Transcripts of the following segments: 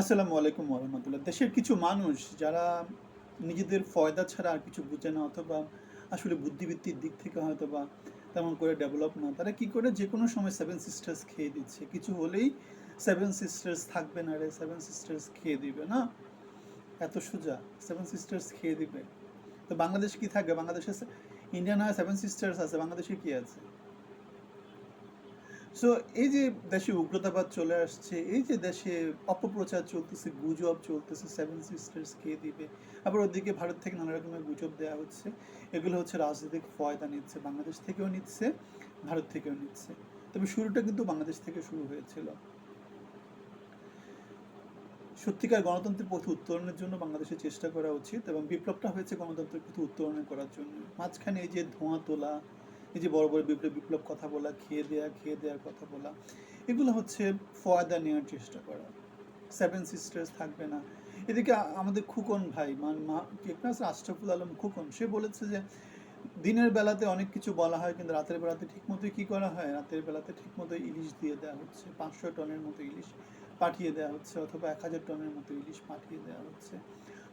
আসসালামু আলাইকুম রহমতুল্লাহ দেশের কিছু মানুষ যারা নিজেদের ফয়দা ছাড়া আর কিছু বুঝে না, অথবা আসলে বুদ্ধিবৃত্তির দিক থেকে হয়তো বা তেমন করে ডেভেলপ না, তারা কি করে? যে কোনো সময় সেভেন সিস্টার্স খেয়ে দিচ্ছে। কিছু হলেই সেভেন সিস্টার্স থাকবে না রে সেভেন সিস্টার্স খেয়ে দিবে না? এত সোজা সেভেন সিস্টার্স খেয়ে দিবে। তো বাংলাদেশ কি থাকবে? বাংলাদেশে ইন্ডিয়ান হয় সেভেন সিস্টার্স আছে, বাংলাদেশে কি আছে? সো এই যে দেশে উগ্রতাবাদ চলে আসছে, এই যে দেশে অপপ্রচার চলতেছে, গুজব চলতেছে সেভেন সিস্টার্স কে দিবে, আবার ওদিকে ভারত থেকে নানা রকমের গুজব দেওয়া হচ্ছে, এগুলো হচ্ছে রাজনৈতিক ফয়দা নিচ্ছে, বাংলাদেশ থেকেও নিচ্ছে, ভারত থেকেও নিচ্ছে। তবে শুরুটা কিন্তু বাংলাদেশ থেকে শুরু হয়েছিল। সত্যিকার গণতন্ত্রের পথে উত্তরণের জন্য বাংলাদেশের চেষ্টা করা উচিত এবং বিপ্লবটা হয়েছে গণতন্ত্রের পথে উত্তরণের করার জন্য। মাঝখানে এই যে ধোঁয়া তোলা এই যে বড় বড় বিপ্লব বিপ্লব কথা বলা, খেয়ে দেয়া, খেয়ে দেওয়ার কথা বলা, এগুলো হচ্ছে ফয়দা নেওয়ার চেষ্টা করা। সেভেন সিস্টার্স থাকবে না। এদিকে আমাদের খুকন ভাই, মান মা আশরাফুল আলম খুকন, সে বলেছে যে, দিনের বেলাতে অনেক কিছু বলা হয়, কিন্তু রাতের বেলাতে ঠিক মতোই কী করা হয়? রাতের বেলাতে ঠিক মতো ইলিশ দিয়ে দেওয়া হচ্ছে, পাঁচশো টনের মতো ইলিশ পাঠিয়ে দেওয়া হচ্ছে, অথবা এক হাজার টনের মতো ইলিশ পাঠিয়ে দেওয়া হচ্ছে।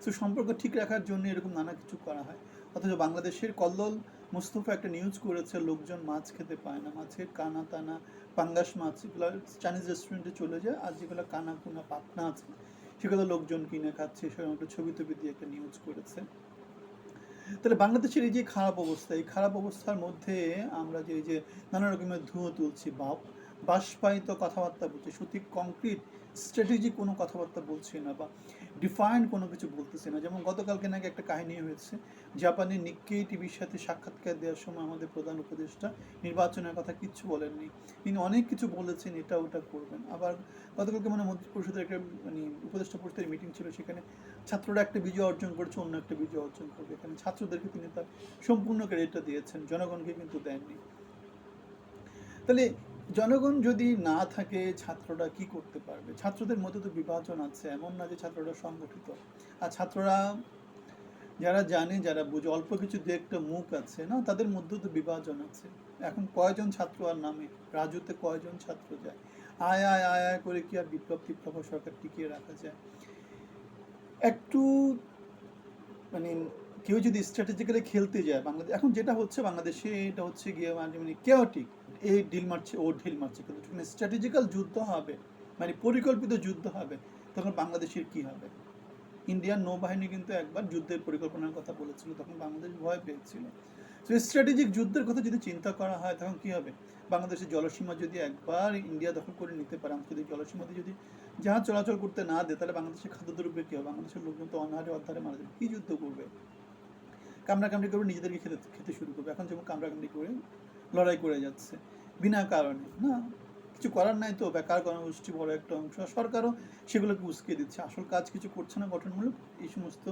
তো সম্পর্ক ঠিক রাখার জন্য এরকম নানা কিছু করা হয়। অথচ বাংলাদেশের কল্লোল মুস্তফা একটা নিউজ করেছে, লোকজন মাছ খেতে পায় না। মাছের কানা টানা, পাঙ্গাস মাছ, এগুলো চাইনিজ রেস্টুরেন্টে চলে যায়, আর যেগুলো কানা কুনা পাতনা আছে, সেগুলো লোকজন কিনে খাচ্ছে। সেরকম একটা ছবি টবি দিয়ে একটা নিউজ করেছে। তাহলে বাংলাদেশের এই যে খারাপ অবস্থা, এই খারাপ অবস্থার মধ্যে আমরা যে, এই যে নানা রকমের ধুঁয়ো তুলছি বা বাষ্পায়িত কথাবার্তা বলছি, সত্যি কংক্রিট স্ট্র্যাটেজি কোনো কথাবার্তা বলছি না বা ডিফাইন্ড কোনো কিছু বলতেছি না। যেমন গতকালকে নাকি একটা কাহিনী হয়েছে, জাপানি নিক্কেই টিভির সাথে সাক্ষাৎকার দেওয়ার সময় আমাদের প্রধান উপদেষ্টা নির্বাচনের কথা কিচ্ছু বলেননি। তিনি অনেক কিছু বলেছেন, এটা ওটা করবেন। আবার গতকালকে মানে মন্ত্রী পরিষদের একটা মানে উপদেষ্টা পরিষদের মিটিং ছিল, সেখানে ছাত্ররা একটা বিজয় অর্জন করেছে, অন্য একটা বিজয় অর্জন করবে। এখানে ছাত্রদেরকে তিনি তার সম্পূর্ণ ক্রেডিটটা দিয়েছেন, জনগণকে কিন্তু দেননি। তাহলে জনগণ যদি না থাকে, ছাত্ররা কি করতে পারবে? ছাত্রদের মধ্যে তো বিভাজন আছে, এমন না যে ছাত্ররা সংগঠিত। আর ছাত্ররা যারা জানে, যারা বুঝে, অল্প কিছু দু একটা মুখ আছে, না, তাদের মধ্যেও তো বিভাজন আছে। এখন কয়জন ছাত্র আর নামে? রাজুতে কয়জন ছাত্র যায়? আয় আয় আয় আয় করে কি আর বিপ্লব টিপ্লব সরকার টিকিয়ে রাখা যায়? একটু মানে কেউ যদি স্ট্র্যাটেজিক্যালি খেলতে যায় বাংলাদেশ এখন যেটা হচ্ছে বাংলাদেশে, এটা হচ্ছে গিয়ে মানে মানে কেওটিক এই ঢিল মারছে, ও ঢিল মারছে। কিন্তু যখন স্ট্র্যাটেজিক্যাল যুদ্ধ হবে মানে পরিকল্পিত যুদ্ধ হবে, তখন বাংলাদেশের কি হবে? ইন্ডিয়ান নৌবাহিনী কিন্তু একবার যুদ্ধের পরিকল্পনার কথা বলেছিল, তখন বাংলাদেশ ভয় পেয়েছিল। তো স্ট্র্যাটেজিক যুদ্ধের কথা যদি চিন্তা করা হয়, তখন কি হবে? বাংলাদেশের জলসীমা যদি একবার ইন্ডিয়া দখল করে নিতে পারে আন্তর্জাতিক জলসীমাতে যদি জাহাজ চলাচল করতে না দেয়, তাহলে বাংলাদেশের খাদ্যদ্রব্যের কী হবে? বাংলাদেশের লোকজন তো অনাহারে অধ্যারে মারা যাবে। কী যুদ্ধ করবে? কামড়াকামড়ি করে নিজেদেরকে খেতে খেতে শুরু করবে। এখন যেমন কামড়াকামড়ি করে লড়াই করে যাচ্ছে, বিনা কারণে। না, কিছু করার নাই তো, বেকার গণগোষ্ঠী বড় একটা অংশ। সরকারও সেগুলোকে উস্কে দিচ্ছে। আসল কাজ কিছু করছে না গঠনমূলক, এই সমস্ত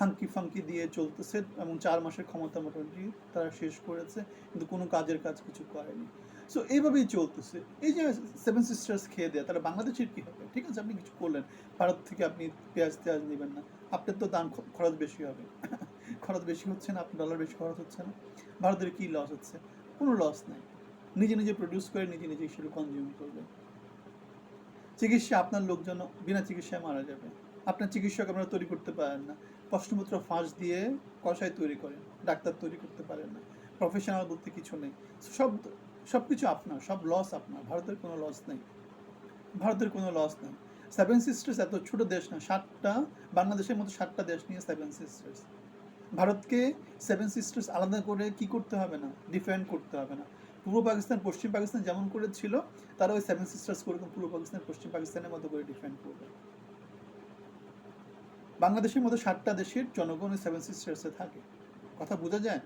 হাঙ্কি ফাঙ্কি দিয়ে চলতেছে এবং চার মাসের ক্ষমতা মোটামুটি তারা শেষ করেছে, কিন্তু কোনো কাজের কাজ কিছু করেনি। সো এইভাবেই চলতেছে। এই যে সেভেন সিস্টার্স খেয়ে দেয়, তাহলে বাংলাদেশের কী হবে? ঠিক আছে, আপনি কিছু করলেন। ভারত থেকে আপনি পেঁয়াজ টেয়াজ নেবেন না। আপনার তো দাম খরচ বেশি হবে। খরচ বেশি হচ্ছে না, আপনার ডলার বেশি খরচ হচ্ছে না। ভারতের কী লস হচ্ছে? কোনো লস নাই। নিজে নিজে প্রডিউস করে, নিজে নিজে সেটা কনজিউম করবে। চিকিৎসা, আপনার লোকজন বিনা চিকিৎসায় মারা যাবে। আপনার চিকিৎসক আপনারা তৈরি করতে পারেন না। প্রশ্নপত্র ফাঁস দিয়ে কষায় তৈরি করেন। ডাক্তার তৈরি করতে পারেন না। প্রফেশনাল বলতে কিছু নেই। সব সব কিছু আপনার, সব লস আপনার। ভারতের কোনো লস নেই। ভারতের কোনো লস নেই। সেভেন সিস্টার্স এত ছোট দেশ না, সাতটা, বাংলাদেশের মতো সাতটা দেশ নিয়ে সেভেন সিস্টার্স ভারতকে সেভেন সিস্টার্স আলাদা করে কি করতে হবে না? ডিফেন্ড করতে হবে না। পূর্ব পাকিস্তান, পশ্চিম পাকিস্তান যেমন করেছিল, তারা ওই সেভেন সিস্টার্স করে পূর্ব পাকিস্তান, পশ্চিম পাকিস্তানের মতো করে ডিফেন্ড করবে। বাংলাদেশের মতো সাতটা দেশের জনগণ ওই সেভেন সিস্টার্সে থাকে। কথা বোঝা যায়?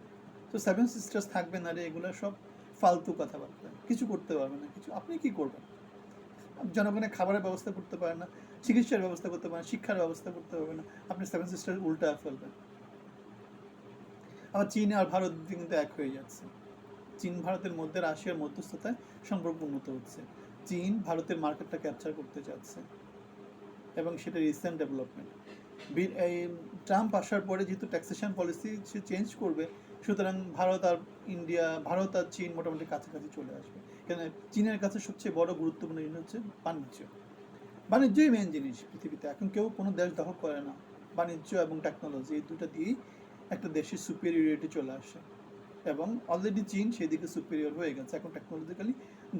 তো সেভেন সিস্টার্স থাকবে না রে, এগুলো সব ফালতু কথাবার্তা। কিছু করতে পারবে না, কিছু। আপনি কি করবেন? জনগণের খাবারের ব্যবস্থা করতে পারে না, চিকিৎসার ব্যবস্থা করতে পারে না, শিক্ষার ব্যবস্থা করতে পারবে না। আপনি সেভেন সিস্টার উল্টা ফেলবেন। আবার চীন আর ভারত কিন্তু এক হয়ে যাচ্ছে। চীন ভারতের মধ্যে রাশিয়ার মধ্যস্থতায় সম্পর্ক উন্নত হচ্ছে। চীন ভারতের মার্কেটটা ক্যাপচার করতে চাচ্ছে এবং সেটা রিসেন্ট ডেভেলপমেন্ট এই ট্রাম্প আসার পরে যেহেতু ট্যাক্সেশন পলিসি সে চেঞ্জ করবে, সুতরাং ভারত আর ইন্ডিয়া, ভারত আর চীন মোটামুটি কাছাকাছি চলে আসবে। কেন চীনের কাছে সবচেয়ে বড় গুরুত্বপূর্ণ জিনিস হচ্ছে বাণিজ্য। বাণিজ্যই মেন জিনিস পৃথিবীতে। এখন কেউ কোনো দেশ দখল করে না। বাণিজ্য এবং টেকনোলজি এই দুটো দিয়েই একটা দেশের সুপেরিয়রিটি চলে আসে। এবং অলরেডি চীন সেদিকে সুপেরিয়র হয়ে গেছে, এখন টেকনোলজিক্যালি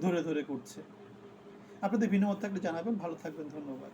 ধরে ধরে করছে। আপনাদের ভিন্ন মত থাকলে জানাবেন, ভালো থাকবেন, ধন্যবাদ।